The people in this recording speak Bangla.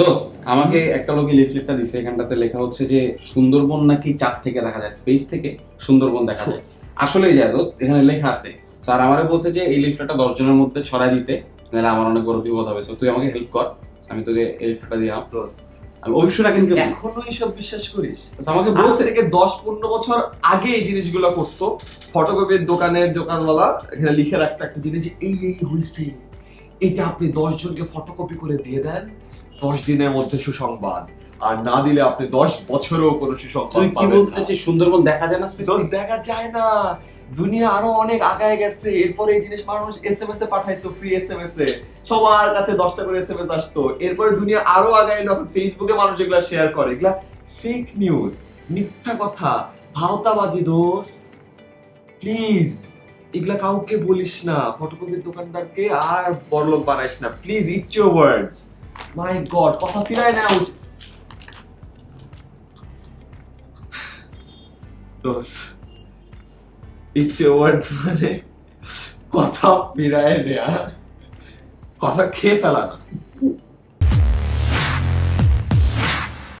দোস্ত আমাকে একটা লোকে লিফলেটটা দিছে এখানটাতে লেখা হচ্ছে যে সুন্দরবন নাকি চাঁদ থেকে দেখা যায় স্পেস থেকে সুন্দরবন দেখা যায়। আসলেই যায় দোস্ত এখানে লেখা আছে। স্যার আমারে বলছে যে এই লিফলেটটা দশ জনের মধ্যে ছড়াই দিতে নাহলে আমার অনেক বড় বিপদ হবে। তুই আমাকে হেল্প কর আমি তোকে এই লিফলেটটা দিলাম দোস্ত, আমি অভিষেকটা কিন্তু এখনও এইসব বিশ্বাস করিস? আমাকে বলছে থেকে দশ পনেরো বছর আগে এই জিনিসগুলো করতো। ফটোকপির দোকানের দোকানওয়ালা এখানে লিখে রাখতো একটা জিনিস যে এই এই হয়েছে এটা আপনি দশ জনকে ফটোকপি করে দিয়ে দেন। দশ দিনের মধ্যে সুসংবাদ। আর না দিলে আপনি দশ বছরেও কোনো সুসংবাদ তুই কি বলতে। চাচ্ছিস সুন্দরবন দেখা যায় না দোষ দেখা যায় না। দুনিয়া আরও অনেক আগায় গেছে। এরপরে এই জিনিস মানুষ এস এম এস এ পাঠাইতো ফ্রি এ। সবার কাছে দশটা করে আসতো। এরপরে দুনিয়া আরও আগায় ফেসবুকে মানুষ এগুলা শেয়ার করে। এগুলা ফেক নিউজ মিথ্যা কথা। ভাওতাবাজি দোষ প্লিজ এগুলা কাউকে বলিস না। ফটোকপির দোকানদারকে আর বড়লোক বানাইস না। Please eat your words my God কথা ফিরায় না উচিত। ওয়ার্ডস মানে কথা ফিরায় নেয়া। কথা খেয়ে ফেলা না।